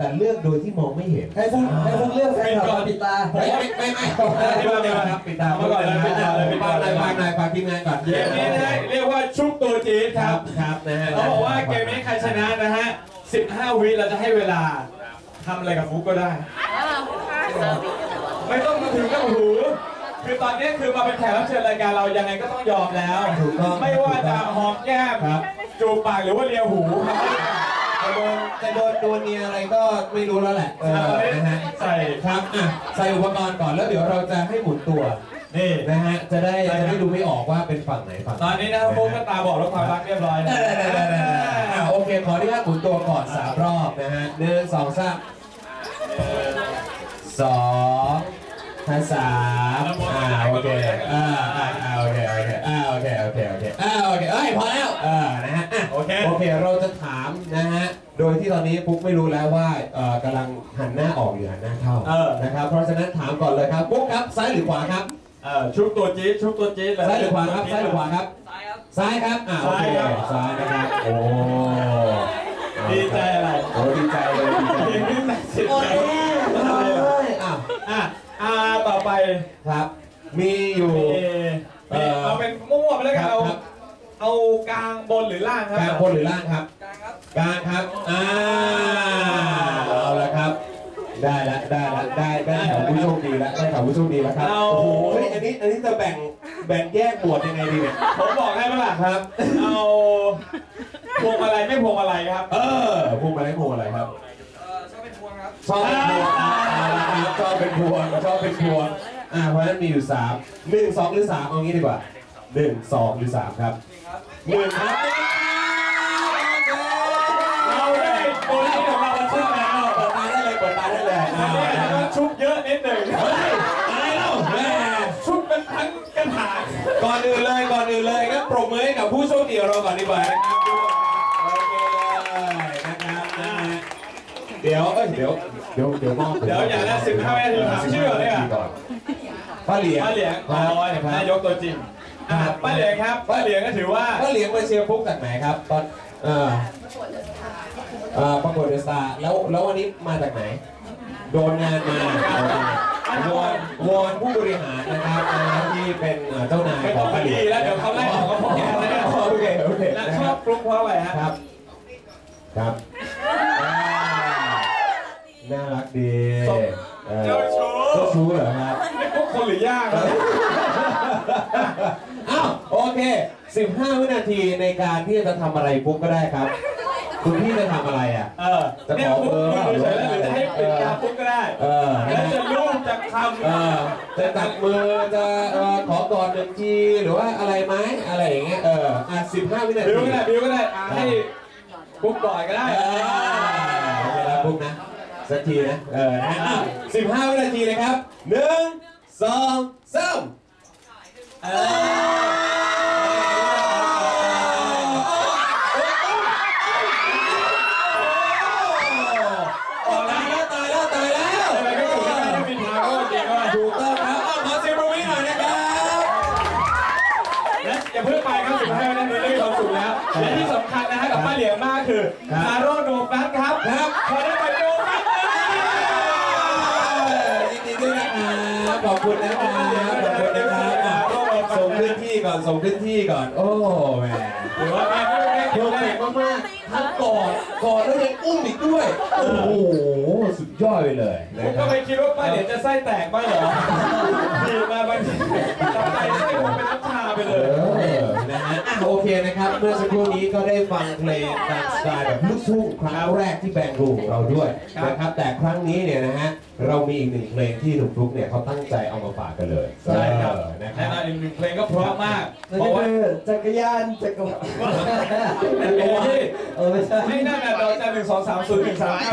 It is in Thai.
แต่เลือกโดยที่มองไม่เห็นให้ฟุกให้ฟุกเลือกแฟนคลับปิดตาไม่ไม่ไม่ไม่ไม่ครับปิดตามาก่อนเลยปิดตาเลยปิดฟัตางหเลน่อยยฟังหน่อยฟังทีมงานก่อนเกมนี้นะฮะเรียกว่าชุบตัวจี๊ดคครัรับบครับนะฮะเขาบอกว่าเกมนี้ใครชนะนะฮะ 15 วิเราจะให้เวลาทำอะไรกับฟุกก็ได้ ไม่ต้องมาถึงกับหูคือตอนนี้คือมาเป็นแขกรับเชิญรายการเรายังไงก็ต้องยอมแล้วถูกต้องไม่ว่าจะหอมแก้มครับจูบปากหรือว่าเลียหูครับจะ โดนจะโดนโดนเนียอะไรก็ไม่รู้แล้วแหละเออนะฮะใส่ครับอะใส่อุปกรณ์ก่อนแล้วเดี๋ยวเราจะให้หมุนตัวนี่นะฮะจะได้จะได้ดูไม่ออกว่าเป็นฝั่งไหนฝั่งไหตอนนี้นะครับฟุกก็ตาบอกแล้วความรักเรียบร้อยนะอะโอเคขออนุญาตหมุนตัวก่อนสามรอบนะฮะหนึ่งสองสามสองห้าสามอ่าโอเคอ่าอ่าอ่าโอเคโอเคอ่าโอเคโอเคโอเคอ่าโอเคเอ้ยพอแล้วเออนะฮะอะโอเคโอเคเรา ตอนนี้ปุ๊กไม่รู้แล้วว่าเอ่อกำลังหันหน้าออกหรือหันหน้าเข้าเออ นะครับ เพราะฉะนั้นถามก่อนเลยครับปุ๊กครับซ้ายหรือขวาครับเออชุบตัวจี๊ดชุบตัวจี๊ดเลย ซ้ายหรือขวาครับซ้ายหรือขวาครับ ซ้ายครับอ่าโอเคซ้ายครับ ซ้ายนะครับโอ้ดีใจอะไรโอ้ดีใจเลยดีใจเกมนี้ตัดสินใจเอ้ยอ้าวอะอ่าต่อไปครับ มีอยู่ เอเอเอาเป็นมั่วๆไปแล้วกันเอาครับ เอากลางบนหรือล่างครักลางบนหรือล่างครับ กลางครับ อ่า เอาละครับ ได้ละได้ละได้ได้แถวผู้โชคดีแล้วได้แถวผู้โชคดีแล้วครับโอ้โหเฮ้ยอันนี้ อันนี้จะแบ่ง แบ่งแยกหมวดยังไงดีเนี่ย ผมบอกให้ไหมล่ะครับ เอาพวงมาลัยไม่พวงมาลัยครับ เออพวงมาลัยพวงอะไรครับ ชอบเป็นพวงครับ ชอบเป็นพวงชอบเป็นพวงชอบเป็นพวงอ่าเพราะฉะนั้นมีอยู่สามหนึ่งสองหรือสามเอางี้ดีกว่าหนึ่งสองหรือสามครับหนึ่งครับ เราได้ตัวนี้ของเราซึ่งแล้ว เปิดตาได้เลยเปิดตาได้เลย อั อ่าน นี้อาจจะต้องชุบเยอะนิดหนึ่ง เฮ้ยอะไรเล่าแม่ ชุบเป็นทั้งกระถาง ก่อนอื่นเลยก่อนอื่นเลยก็ปรบมือให้กับผู้โชคดีของเราก่อนดีกว่านะครับโอเคเลยนะครับนะฮะเดี๋ยวเอ้ยเดี๋ยวเดี๋ยวเดี๋ยวมอบเดี๋ยวอย่างละสิบห้าวินาทีถามชื่อก่อนเลยอะก่อนป้าเหลียงป้าเหลียงคอ๋รับอครับนายกตัวจริงอะป้าเหลียงครับป้าเหลียงก็ถือว่า ป้าเหลียงไปเชียร์ฟุกจากไหนครับ ตอนเอ่อเอ่อประกวดเดอะสตาร์แล้วแล้ววันนี้มาจากไหน โดนงานมาวอนวอนผู้บริหารนะครับ นะฮะที่เป็นเอ่อเจ้านายไม่ขต้อองงป้ามาเหลีดียงแล้วเดี๋ยวเขาไล่ออกก็พอแล้วนะโอเคโอเคและนะชคอรับบฟลุกเพราะอะไรฮะครับครับอ่าน่ารักดีเออเจ้าชู้เจ้าชู้เหรอครับนี่พวกคนหรือย่างครับอ้าวโอเค 15 วินาทีในการที่จะทำอะไรปุ๊บก็ได้ครับ คุณพี่จะทำอะไรอะ เออเนี่ยฟลุกมือเฉยๆแล้วหรือจะให้ปิดตาฟลุกก็ได้เออแล้วนะจะรูปจะคเออจะจับมือจะเอ่อขอกอดหนึ่งทีหรือว่าอะไรไหมอะไรอย่างเงี้ยเอออะ15วินาำบิทีวก็ได้บิวก็ได้อะให้ฟลุกก่อนก็ได้ เออโอเคแล้วปุ๊บนะสักทีนะเออนะอะ15วินาทีนะครับหนึ่งสองสามเออ แล้วและที่สำคัญนะฮะกับป้าเหลียงมากคือครับคาร์โรโนฟัสครับครับขอได้ไปโนฟัสเลยยินดีด้วยนะครับขอบคุณนะครับขอบคุณนะครับอะส่งขึ้นที่ก่อนส่งขึ้นที่ก่อน โอ้แหมถือว่าแม่ไม่ได้โดคิดนได้เก่งมากๆทั้งกอดกอดแล้วยังอุ้มอีกด้วย โอ้โหสุดยอดไปเลยผนะมคก็รับ ไม่คิดว่าป้าเหลียงจะไส้แตกบ้างเหรอดีมาบางที นะครับ เมื่อสักครู่นี้ก็ได้ฟังเพลงตามสไตล์แบบลูกทุ่งครั้งแรกที่แบงค์รูของเราด้วยนะครับ แต่ครั้งนี้เนี่ยนะฮะเรามีอีกหนึ่งเพลงที่หนุ่มฟลุกเนี่ยเขาตั้งใจเอามาฝากกันเลยใช่ครับเออนะคแน่รับนอนอีกหนึ่งเพลงก็เพราะมากนั่นเพก็ราะว่าคือจักรยานจักรวาลเป็นเพลงที่เออไม่ใช่ ไม่น่าจะดอกจันหนึ่งสองสามศูนย์หนึ่งสามเก้า